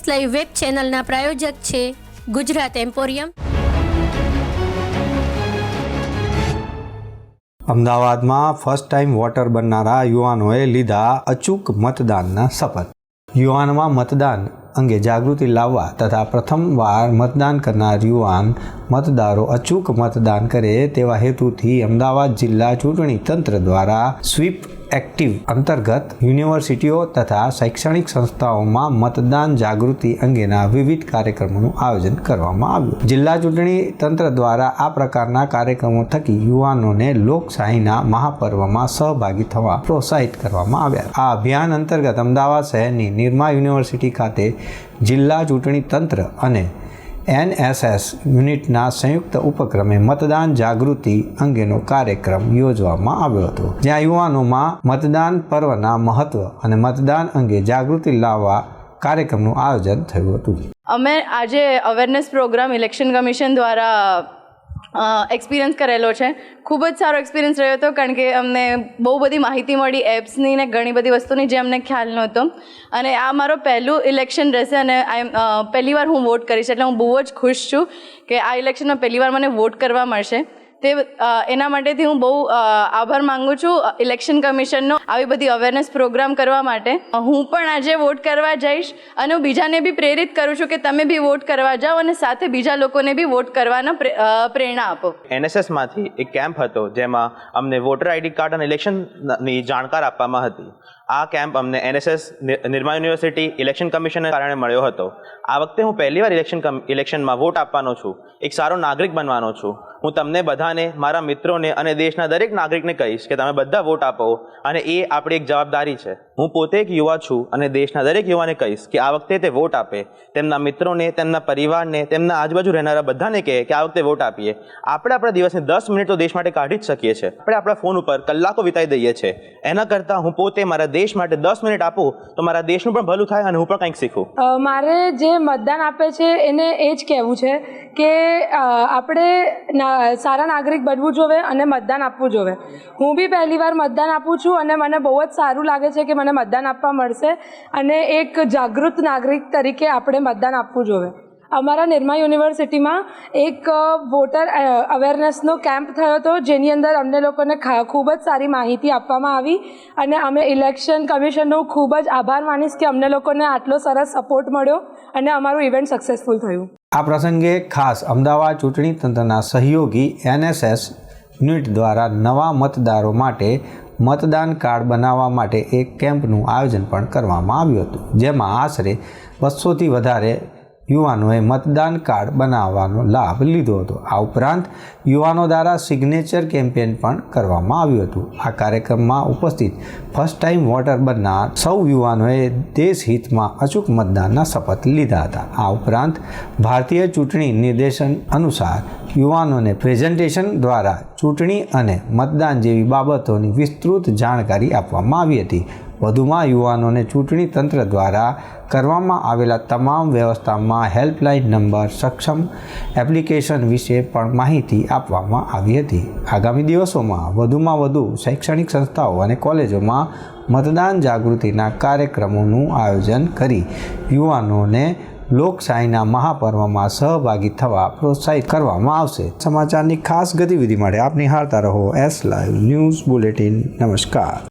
S live web ચેનલના પ્રાયોજક છે ગુજરાત એમ્પોરિયમ. અમદાવાદમાં ફર્સ્ટ ટાઈમ વોટર બનનારા યુવાનોએ લીધા અચૂક મતદાનના શપથ. યુવાનમાં મતદાન અંગે જાગૃતિ લાવવા તથા પ્રથમવાર મતદાન કરનાર યુવાન મતદારો અચૂક મતદાન કરે તેવા હેતુથી અમદાવાદ જિલ્લા ચૂંટણી તંત્ર દ્વારા સ્વીપ એક્ટિવ અંતર્ગત યુનિવર્સિટીઓ તથા શૈક્ષણિક સંસ્થાઓમાં મતદાન જાગૃતિ અંગેના વિવિધ કાર્યક્રમોનું આયોજન કરવામાં આવ્યું. જિલ્લા ચૂંટણી તંત્ર દ્વારા આ પ્રકારના કાર્યક્રમો થકી યુવાનોને લોકશાહીના મહાપર્વમાં સહભાગી થવા પ્રોત્સાહિત કરવામાં આવ્યા. આ અભિયાન અંતર્ગત અમદાવાદ શહેરની નિરમા યુનિવર્સિટી ખાતે જિલ્લા ચૂંટણી તંત્ર અને એનએસએસ યુનિટના સંયુક્ત ઉપક્રમે મતદાન જાગૃતિ અંગેનો કાર્યક્રમ યોજવામાં આવ્યો હતો, જ્યાં યુવાનોમાં મતદાન પર્વના મહત્વ અને મતદાન અંગે જાગૃતિ લાવવા કાર્યક્રમનું આયોજન થયું હતું. અમે આજે અવેરનેસ પ્રોગ્રામ ઇલેક્શન કમિશન દ્વારા એક્સપિરિયન્સ કરેલો છે. ખૂબ જ સારો એક્સપિરિયન્સ રહ્યો હતો, કારણ કે અમને બહુ બધી માહિતી મળી એપ્સની ને ઘણી બધી વસ્તુની જે અમને ખ્યાલ નહોતો. અને આ મારો પહેલું ઇલેક્શન રહેશે અને આઈ પહેલી વાર હું વોટ કરીશ, એટલે હું બહુ જ ખુશ છું કે આ ઇલેક્શનમાં પહેલી વાર મને વોટ કરવા મળશે. તે એના માટેથી હું બહુ આભાર માંગુ છું ઇલેક્શન કમિશનનો, આવી બધી અવેરનેસ પ્રોગ્રામ કરવા માટે. હું પણ આજે વોટ કરવા જઈશ અને હું બીજાને બી પ્રેરિત કરું છું કે તમે બી વોટ કરવા જાઓ અને સાથે બીજા લોકોને બી વોટ કરવાના પ્રેરણા આપો. એનએસએસમાંથી એક કેમ્પ હતો જેમાં અમને વોટર આઈડી કાર્ડ અને ઇલેક્શનની જાણકાર આપવામાં હતી. આ કેમ્પ અમને એનએસએસ નિર્મા યુનિવર્સિટી ઇલેક્શન કમિશનને કારણે મળ્યો હતો. આ વખતે હું પહેલીવાર ઇલેક્શન કમ- ઇલેક્શનમાં વોટ આપવાનો છું. એક સારો નાગરિક બનવાનો છું. હું તમને બધાને, મારા મિત્રોને અને દેશના દરેક નાગરિકને કહીશ કે તમે બધા વોટ આપો અને એ આપણી એક જવાબદારી છે. હું પોતે એક યુવા છું અને દેશના દરેક યુવાને કહીશ કે આ વખતે તે વોટ આપે. તેમના મિત્રોને, તેમના પરિવારને, તેમના આજુબાજુ રહેનારા બધાને કહે કે આ વખતે વોટ આપીએ. આપણે આપણા દિવસની દસ મિનિટ તો દેશ માટે કાઢી જ શકીએ છીએ. આપણે આપણા ફોન ઉપર કલાકો વિતાઈ દઈએ છીએ. એના કરતાં હું પોતે મારા દેશ માટે દસ મિનિટ આપું, તો મારા દેશનું પણ ભલું થાય અને હું પણ કંઈક શીખું. મારે જે મતદાન આપે છે એને એ જ કહેવું છે કે આપણે સારા નાગરિક બનવું જોવે અને મતદાન આપવું જોવે. હું બી પહેલી વાર મતદાન આપું છું અને મને બહુ જ સારું લાગે છે કે મને મતદાન આપવા મળશે અને એક જાગૃત નાગરિક તરીકે આપણે મતદાન આપવું જોવે. અમારા નિરમા યુનિવર્સિટીમાં એક વોટર અવેરનેસનો કેમ્પ થયો હતો, જેની અંદર અમને લોકોને ખૂબ જ સારી માહિતી આપવામાં આવી અને અમે ઇલેક્શન કમિશનનો ખૂબ જ આભાર માનીશ કે અમને લોકોને આટલો સરસ સપોર્ટ મળ્યો અને અમારું ઇવેન્ટ સક્સેસફુલ થયું. આ પ્રસંગે ખાસ અમદાવાદ ચૂંટણી તંત્રના સહયોગી એનએસએસ યુનિટ દ્વારા નવા મતદારો માટે મતદાન કાર્ડ બનાવવા માટે એક કેમ્પનું આયોજન પણ કરવામાં આવ્યું હતું, જેમાં આશરે બસોથી વધારે યુવાનોએ મતદાન કાર્ડ બનાવવાનો લાભ લીધો હતો. આ ઉપરાંત યુવાનો દ્વારા સિગ્નેચર કેમ્પેન પણ કરવામાં આવ્યું હતું. આ કાર્યક્રમમાં ઉપસ્થિત ફર્સ્ટ ટાઈમ વોટર બનનાર સૌ યુવાનોએ દેશહિતમાં અચૂક મતદાનના શપથ લીધા હતા. આ ઉપરાંત ભારતીય ચૂંટણી નિર્દેશન અનુસાર યુવાનોને પ્રેઝન્ટેશન દ્વારા ચૂંટણી અને મતદાન જેવી બાબતોની વિસ્તૃત જાણકારી આપવામાં આવી હતી. વધુમાં યુવાનોને ચૂંટણી તંત્ર દ્વારા કરવામાં આવેલા તમામ વ્યવસ્થામાં હેલ્પલાઇન નંબર, સક્ષમ એપ્લિકેશન વિશે પણ માહિતી આપવામાં આવી હતી. આગામી દિવસોમાં વધુમાં વધુ શૈક્ષણિક સંસ્થાઓ અને કોલેજોમાં મતદાન જાગૃતિના કાર્યક્રમોનું આયોજન કરી યુવાનોને લોકશાહીના મહાપર્વમાં સહભાગી થવા પ્રોત્સાહિત કરવામાં આવશે. સમાચારની ખાસ ગતિવિધિ માટે આપ નિહાળતા રહો એસ લાઈવ ન્યૂઝ બુલેટિન. નમસ્કાર.